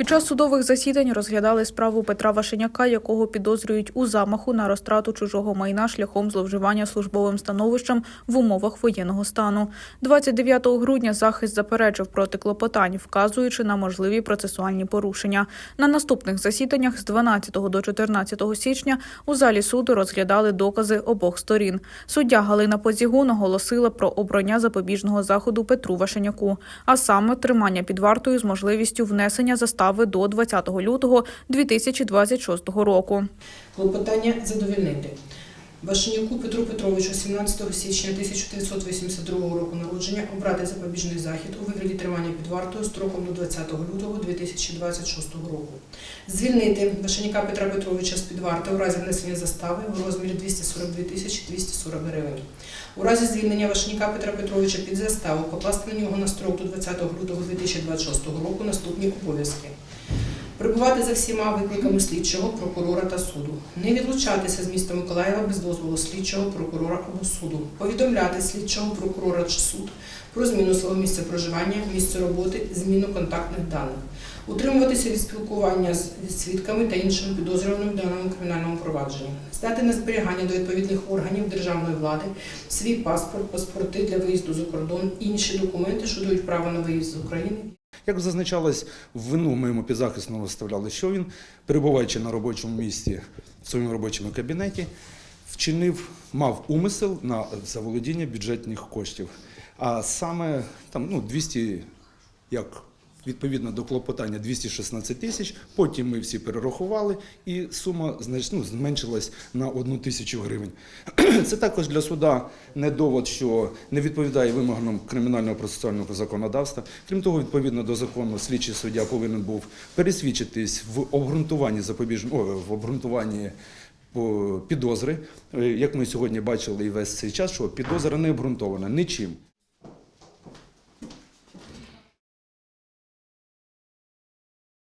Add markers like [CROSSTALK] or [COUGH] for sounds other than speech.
Під час судових засідань розглядали справу Петра Вашеняка, якого підозрюють у замаху на розтрату чужого майна шляхом зловживання службовим становищем в умовах воєнного стану. 29 грудня захист заперечив проти клопотань, вказуючи на можливі процесуальні порушення. На наступних засіданнях з 12 до 14 січня у залі суду розглядали докази обох сторін. Суддя Галина Позігун оголосила про обрання запобіжного заходу Петру Вашеняку, а саме тримання під вартою з можливістю внесення застави до 20 лютого 2026 року. Клопотання задовільнити. Вашенюку Петру Петровичу 17 січня 1982 року народження обрати запобіжний захід у вигляді тримання під вартою строком до 20 лютого 2026 року. Звільнити Вашенюка Петра Петровича з під варти у разі внесення застави в розмірі 242 тисячі 240 гривень. У разі звільнення Вашенюка Петра Петровича під заставу покласти на нього на строк до 20 лютого 2026 року наступні обов'язки. Прибувати за всіма викликами слідчого, прокурора та суду. Не відлучатися з міста Миколаєва без дозволу слідчого, прокурора або суду. Повідомляти слідчого, прокурора чи суд про зміну свого місця проживання, місце роботи, зміну контактних даних. Утримуватися від спілкування з свідками та іншими підозрюваними в даному кримінальному провадженні. Здати на зберігання до відповідних органів державної влади свій паспорт, паспорти для виїзду за кордон, інші документи, що дають право на виїзд з України. Як зазначалось, в вину моєму підзахисному виставляли, що він, перебуваючи на робочому місці в своєму робочому кабінеті, вчинив, мав умисел на заволодіння бюджетних коштів. А саме там, ну, 200, як відповідно до клопотання, 216 тисяч. Потім ми всі перерахували, і сума ну, зменшилась на одну тисячу гривень. [CLEARS THROAT] Це також для суда не довод, що не відповідає вимогам кримінального процесуального законодавства. Крім того, відповідно до закону, слідчий суддя повинен був пересвідчитись в обґрунтуванні запобіжного в обґрунтуванні по- підозри. Е, Як ми сьогодні бачили і весь цей час, що підозра не обґрунтована нічим.